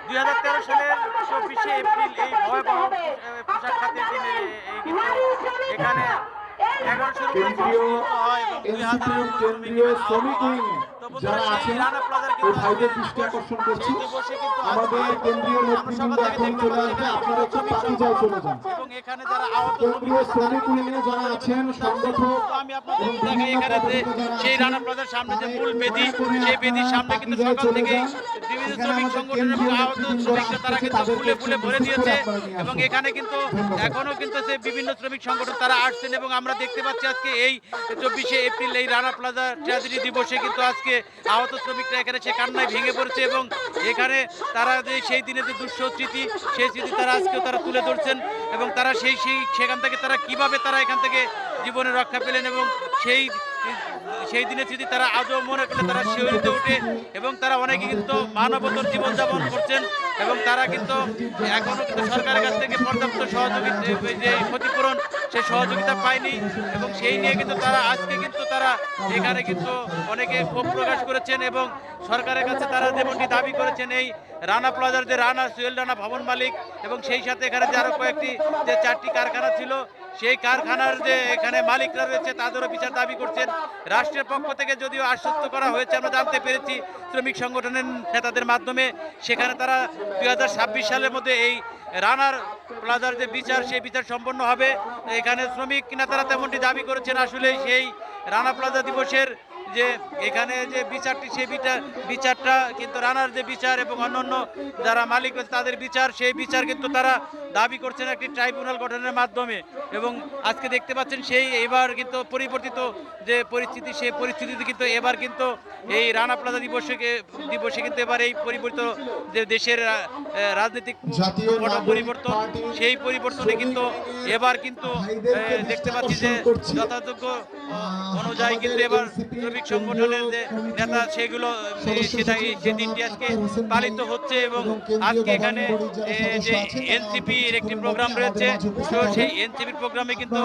দুই হাজার তেরো সালের চব্বিশে এপ্রিল এই ভয়াবহ পোশাক খাতের দিনে এখানে কেন্দ্রীয় হয় এবং দুই হাজারের শ্রমিক যারা আছেন ভাইদের দৃষ্টি আকর্ষণ করছি। আমাদের কেন্দ্রীয় নেতৃবৃন্দ এখন চলে আসবে। আপনারা পাখি যায় চলে যান। কেন্দ্রীয় শ্রমিক এ যারা আছেন সংগঠক সেই রানা প্লাজার সামনে যে মূল বেদি সেই বেদির সামনে কিন্তু সকাল থেকে বিভিন্ন শ্রমিক সংগঠন এবং আহত শ্রমিকরা তারা কিন্তু ফুলে ফুলে ভরে দিয়েছে। এবং এখানে কিন্তু এখনও কিন্তু সে বিভিন্ন শ্রমিক সংগঠন তারা আসছেন এবং আমরা দেখতে পাচ্ছি আজকে এই চব্বিশে এপ্রিল এই রানা প্লাজা ট্র্যাজেডি দিবসে কিন্তু আজকে আহত শ্রমিকরা এখানে সে কান্নায় ভেঙে পড়েছে এবং এখানে তারা যে সেই দিনে যে দুঃস্ব স্মৃতি সেই স্মৃতি তারা আজকেও তারা তুলে ধরছেন এবং তারা সেই সেই, সেখান থেকে তারা কীভাবে তারা এখান থেকে জীবনে রক্ষা পেলেন এবং সেই সেই দিনের স্মৃতি তারা আজও মনে করলে তারা শিহরিত ওঠে এবং তারা অনেকে কিন্তু মানবতর জীবনযাপন করছেন এবং তারা কিন্তু এখনও কিন্তু সরকারের কাছ থেকে পর্যাপ্ত সহযোগিতা যে ক্ষতিপূরণ সেই সহযোগিতা পায়নি এবং সেই নিয়ে কিন্তু তারা আজকে কিন্তু এখানে কিন্তু অনেকে ক্ষোভ প্রকাশ করেছেন এবং সরকারের কাছে তারা যেমনটি দাবি করেছেন, এই রানা প্লাজার যে রানা, সুয়েল রানা ভবন মালিক এবং সেই সাথে এখানে যে আরও কয়েকটি যে চারটি কারখানা ছিল, সেই কারখানার যে এখানে মালিকরা রয়েছে তাদেরও বিচার দাবি করছেন। রাষ্ট্রের পক্ষ থেকে যদিও আশ্বস্ত করা হয়েছে, আমরা জানতে পেরেছি শ্রমিক সংগঠনের নেতাদের মাধ্যমে, সেখানে তারা দুই হাজার ছাব্বিশ সালের মধ্যে এই রানার প্লাজার যে বিচার, সেই বিচার সম্পন্ন হবে। এখানে শ্রমিক নেতারা তেমনটি দাবি করেছেন আসলে সেই রানা প্লাজা দিবসের যে এখানে যে বিচারটি সেই বিচার বিচারটা কিন্তু রানার যে বিচার এবং অন্যান্য যারা মালিক রয়েছে তাদের বিচার সেই বিচার কিন্তু তারা দাবি করছেন একটি ট্রাইব্যুনাল গঠনের মাধ্যমে এবং আজকে দেখতে পাচ্ছেন সেই এবার কিন্তু পরিবর্তিত যে পরিস্থিতি সেই পরিস্থিতিতে কিন্তু এবার কিন্তু এই রানা প্লাজা দিবসে দিবসে কিন্তু এবার এই পরিবর্তিত যে দেশের রাজনৈতিক পরিবর্তন সেই পরিবর্তনে কিন্তু এবার কিন্তু দেখতে পাচ্ছি যে। যথাযোগ্য অনুযায়ী কিন্তু এবার শ্রমিক সংগঠনের যে নেতা, সেগুলো সেটা দিনটি আজকে পালিত হচ্ছে এবং আজকে এখানে যে এনসিপির একটি প্রোগ্রাম রয়েছে, তো সেই এনসিপির প্রোগ্রামে কিন্তু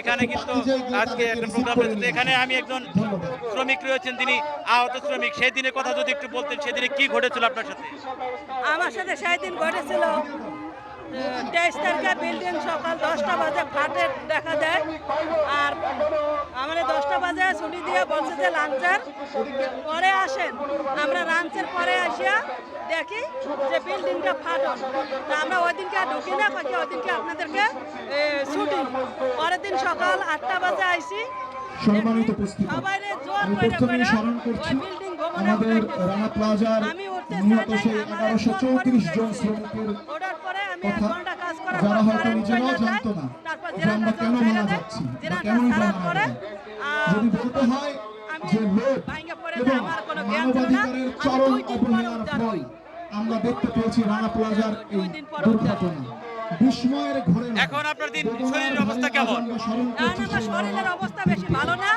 এখানে কিন্তু আজকে একটা প্রোগ্রাম রয়েছে। এখানে আমি একজন শ্রমিক রয়েছেন তিনি আহত শ্রমিক। সেই দিনের কথা যদি একটু বলতেন, সেদিনে কি ঘটেছিল আপনার সাথে? আমার সাথে সেই দিন ঘটেছিল তেইশ তারিখে বিল্ডিং সকাল দশটা বাজে ফাটে দেখা যায়, আর আমাদের দশটা বাজে ছুটি দিয়ে বলছে যে লাঞ্চের পরে আসেন। আমরা লাঞ্চের পরে আসিয়া দেখি যে বিল্ডিংটা ফাটন তা আমরা ওই দিনকে ঢুকি না বাকি ওই দিনকে আপনাদেরকে ছুটি। পরের দিন সকাল আটটা বাজে আইসি। সম্মানিত উপস্থিতি। আমি প্রথমেই স্মরণ করছি আমাদের রানা প্লাজার নিহত সেই এগারোশো চৌত্রিশ জন শ্রমিকের কথা যারা হয়তো নিজেরাও জানতো না আমরা কেন মারা যাচ্ছি মারা। আহ, যদি বলতে হয় যে লোক এবং। মানবাধিকারের চরম অবহেলার ফল আমরা দেখতে পেয়েছি রানা প্লাজার এই। দুর্ঘটনা। বিস্ময়ের ঘরে এখন আপনার দিন শরীরের অবস্থা কেমন? আমরা শরীরের অবস্থা বেশি ভালো না।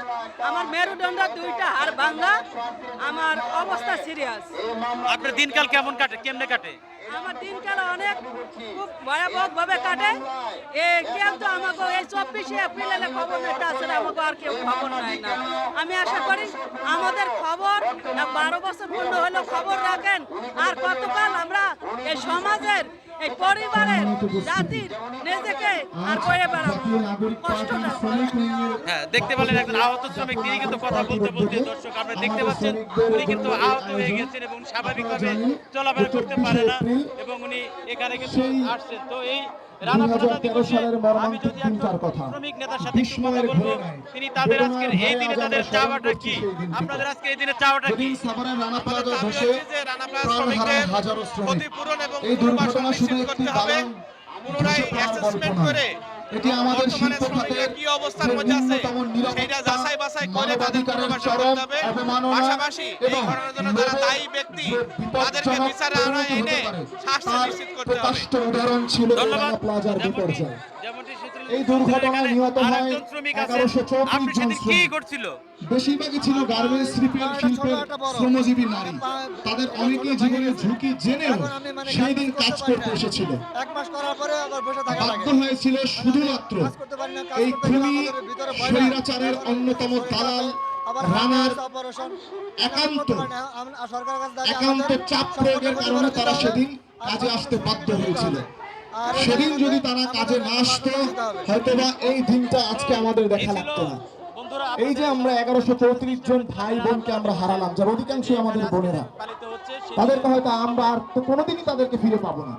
আমার মেরুদণ্ড দুইটা আর ভাঙ্গা আমার অবস্থা সিরিয়াস আপনার দিনকাল কেমন কাটে? কেমনে কাটে? আমার দিনকাল অনেক খুব ভয়াবহ ভাবে কাটে। এ কেউ তো আমাকে এই চব্বিশে এপ্রিলে খবর নিতে আর কেউ খবর নেয় না। আমি আশা করি আমাদের খবর বারো বছর পূর্ণ হলো খবর রাখেন। আর কতকাল আমরা এই সমাজের এই পরিবারের জাতির নিজেকে আর বয়ে বেড়াবো। কষ্টটা হ্যাঁ দেখতে পেলেন একজন আহত শ্রমিক। তিনি কিন্তু কথা বলতে বলতে দর্শক আপনারা দেখতে পাচ্ছেন উনি কিন্তু আহত হয়ে গেছেন এবং স্বাভাবিকভাবে চলাফেরা করতে পারে না এবং উনি এখানে কিন্তু আসছেন। তো এই রানা 2013 দিবসে আমি যদি একজন শ্রমিক নেতার সাথে একটু কথা বলব তিনি তাদের আজকের এই দিনে তাদের চাওয়াটা কি? আপনাদের আজকে এই দিনে চাওয়াটা কি? রানা প্লাজা ধসে রানা প্লাজা শ্রমিকদের ক্ষতিপূরণ এবং পুনর্বাসন নিশ্চিত করতে হবে। পুনরায় গল্প করে। এটি আমাদের বর্তমানে শিল্প খাতের কি অবস্থার মধ্যে আছে ন্যূনতম যাচাই বাছাই করে তাদের পুনর্বাসন করতে হবে। পাশাপাশি এই ঘটনার জন্য যারা দায়ী ব্যক্তি তাদেরকে বিপজ্জনক বিচারে আনা এনে শাস্তি নিশ্চিত করতে হবে। উদাহরণ ছিল প্লাজার বিপর্যয়। যেমনটি এই দুর্ঘটনায় নিহত হয় আরেকজন শ্রমিক আছেন। 1134 আপনি জন বেশিরভাগই ছিল গার্মেন্টস শিল্পের শিল্পের শ্রমজীবী নারী। তাদের অনেকেই জীবনের ঝুঁকি জেনেও সেই দিন কাজ করতে এসেছিল। এক মাস করার পরে আবার বসে থাকা বাধ্য হয়েছিল শুধুমাত্র এই খুনি। স্বৈরাচারের অন্যতম দালাল রানার একান্ত একান্ত চাপ প্রয়োগের কারণে তারা সেদিন কাজে আসতে বাধ্য হয়েছিল। সেদিন যদি তারা কাজে না আসতো হয়তোবা এই দিনটা আজকে আমাদের দেখা লাগতো না। এই যে আমরা এগারোশো চৌত্রিশ জন ভাই বোনকে আমরা হারালাম যার অধিকাংশই আমাদের বোনেরা। তাদেরকে হয়তো আমরা আর কোনোদিনই তাদেরকে ফিরে পাবো না।